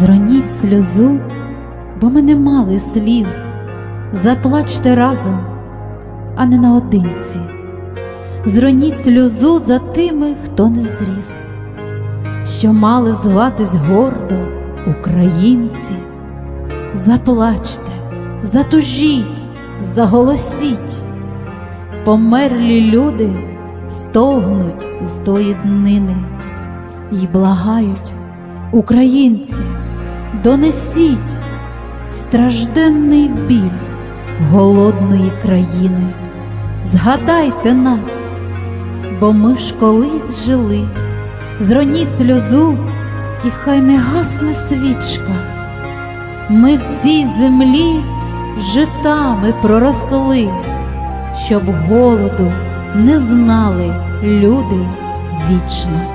Зроніть сльозу, бо ми не мали сліз. Заплачте разом, а не наодинці. Зроніть сльозу за тими, хто не зріс, що мали зватись гордо українці. Заплачте, затужіть, заголосіть. Померлі люди стогнуть з тої днини і благають, українці, донесіть стражденний біль голодної країни. Згадайте нас, бо ми ж колись жили, зроніть сльозу, і хай не гасне свічка. Ми в цій землі житами проросли, щоб голоду не знали люди вічно.